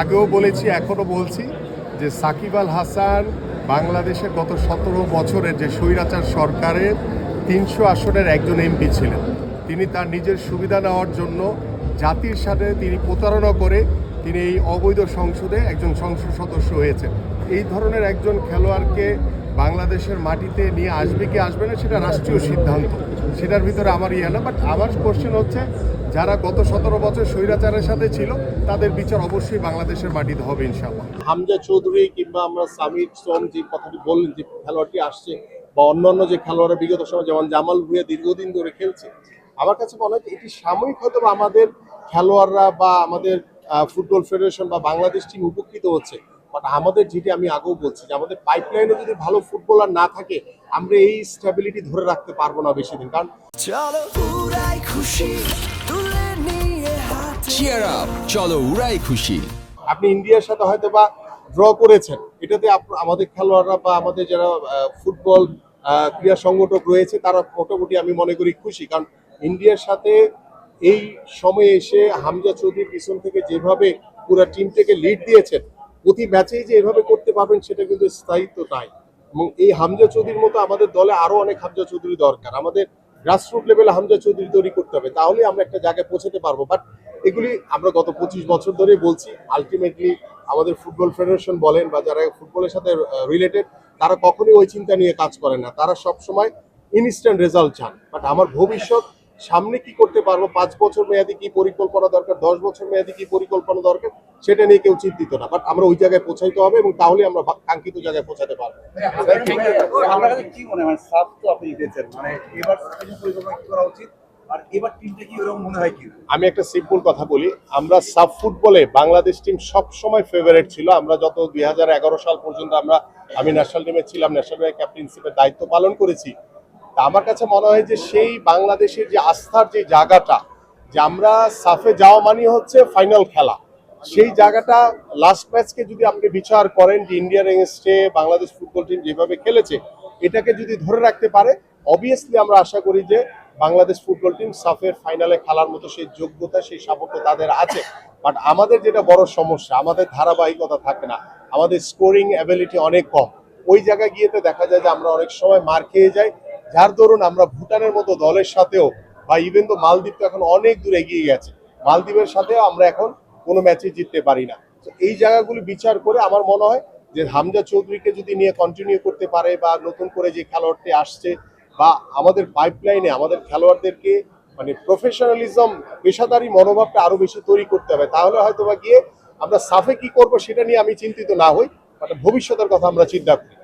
আগেও বলেছি, এখনও বলছি যে সাকিব আল হাসান বাংলাদেশের গত সতেরো বছরের যে স্বৈরাচার সরকারের তিনশো আসনের একজন এমপি ছিলেন। তিনি তার নিজের সুবিধা নেওয়ার জন্য জাতির সাথে তিনি প্রতারণা করে তিনি এই অবৈধ সংসদে একজন সংসদ সদস্য হয়েছেন। এই ধরনের একজন খেলোয়াড়কে বাংলাদেশের মাটিতে নিয়ে আসবে কি আসবে না সেটা রাষ্ট্রীয় সিদ্ধান্ত। সেটার ভিতরে আমার ইয়ে না বাট আমার কোশ্চেন হচ্ছে, যারা গত সতেরো বছর স্বৈরাচারের সাথে ছিল, তাদের বিচার অবশ্যই বাংলাদেশের মাটিতে হবে ইনশাআল্লাহ। হামজা চৌধুরী কিংবা আমরা সামির সোম যে কথাটি বললেন, যে খেলোয়াড়টি আসছে, বা অন্যান্য যে খেলোয়াড়রা বিগত সময়, যেমন জামাল ভুঁইয়া দীর্ঘদিন ধরে খেলছে, আমার কাছে মনে হয় এটি সাময়িক হয়তো আমাদের খেলোয়াড়রা বা আমাদের ফুটবল ফেডারেশন বা বাংলাদেশ টিম উপকৃত হচ্ছে। বাট আমাদের যেটি আমি আগেও বলছি যে আমাদের পাইপলাইনে যদি ভালো ফুটবলার না থাকে আমরা এই স্টেবিলিটি ধরে রাখতে পারব না বেশি দিন। কারণ চলো উড়াই খুশি তুলে নিয়ে চিয়ার আপ চলো উড়াই খুশি। আপনি ইন্ডিয়ার সাথে হয়তো বা ড্র করেছেন। এটাতে আপ- আমাদের খেলোয়াড়রা বা আমাদের যারা ফুটবল ক্রীড়া সংগঠক রয়েছে তারা মোটামুটি আমি মনে করি খুশি। কারণ ইন্ডিয়ার সাথে এই সময়ে এসে হামজা চৌধুরী পিছন থেকে যেভাবে পুরো টিমটাকে লিড দিয়েছেন প্রতি ম্যাচেই যে এভাবে করতে পারবেন সেটা কিন্তু স্থায়িত্ব নাই। এবং এই হামজা চৌধুরীর মতো আমাদের দলে আরও অনেক হামজা চৌধুরী দরকার। আমাদের গ্রাসরুট লেভেলে হামজা চৌধুরী তৈরি করতে হবে তাহলে আমরা একটা জায়গায় পৌঁছাতে পারব। বাট এগুলি আমরা গত পঁচিশ বছর ধরে বলছি আলটিমেটলি আমাদের ফুটবল ফেডারেশন বলেন বা যারা ফুটবলের সাথে রিলেটেড তারা কখনোই ওই চিন্তা নিয়ে কাজ করে না। তারা সব সময় ইনস্ট্যান্ট রেজাল্ট চান। বাট আমার ভবিষ্যৎ সামনে কি করতে পারব? পাঁচ বছর মেয়াদি কি পরিকল্পনা দরকার? দশ বছর মেয়াদি কি পরিকল্পনা দরকার? সেটা নিয়ে কেউ চিন্তিত না। বাট আমরা ওই জায়গায় পৌঁছাইতে হবে এবং তাহলে আমরা কাঙ্ক্ষিত জায়গায় পৌঁছাতে পারব। কি মনে হয়? মানে সাফ তো আপনি দিয়েছেন। মানে এবার পরিকল্পনা কি করা উচিত? আর এবার টিমটা কি ওরকম মনে হয় কি? আমি একটা সিম্পল কথা বলি। আমরা সাব ফুটবলে বাংলাদেশ টিম সব সময় ফেভারিট ছিল। আমরা যত দুই হাজার এগারো সাল পর্যন্ত আমরা আমি ন্যাশনাল টিমে ছিলাম। ন্যাশনাল ক্যাপ্টেন্সিপের দায়িত্ব পালন করেছি। তা আমার কাছে মনে হয় যে সেই বাংলাদেশের যে আস্থার যে জায়গাটা, যে আমরা সাফে যাওয়া মানে হচ্ছে ফাইনাল খেলা। সেই জায়গাটা লাস্ট ম্যাচকে যদি আপনি বিচার করেন যে ইন্ডিয়ার এগেনস্টে বাংলাদেশ ফুটবল টিম যেভাবে খেলেছে, এটাকে যদি ধরে রাখতে পারে অবভিয়াসলি আমরা আশা করি যে বাংলাদেশ ফুটবল টিম সাফের ফাইনালে খেলার মতো সেই যোগ্যতা, সেই সামর্থ্য তাদের আছে। বাট আমাদের যেটা বড় সমস্যা, আমাদের ধারাবাহিকতা থাকে না। আমাদের স্কোরিং অ্যাবিলিটি অনেক কম। ওই জায়গায় গিয়েতে দেখা যায় যে আমরা অনেক সময় মার খেয়ে যাই যার দরুন আমরা ভুটানের মতো দলের সাথেও বা ইভেন তো মালদ্বীপ তো এখন অনেক দূর এগিয়ে গেছে, মালদ্বীপের সাথেও আমরা এখন কোনো ম্যাচে জিততে পারি না। তো এই জায়গাগুলি বিচার করে আমার মনে হয় যে হামজা চৌধুরীকে যদি নিয়ে কন্টিনিউ করতে পারে বা নতুন করে যে খেলোয়াড়টি আসছে বা আমাদের পাইপলাইনে আমাদের খেলোয়াড়দেরকে মানে প্রফেশনালিজম পেশাদারি মনোভাবটা আরও বেশি তৈরি করতে হবে, তাহলে হয়তো বা গিয়ে আমরা সাফে কি করব সেটা নিয়ে আমি চিন্তিত না হই বাট ভবিষ্যতের কথা আমরা চিন্তা করি।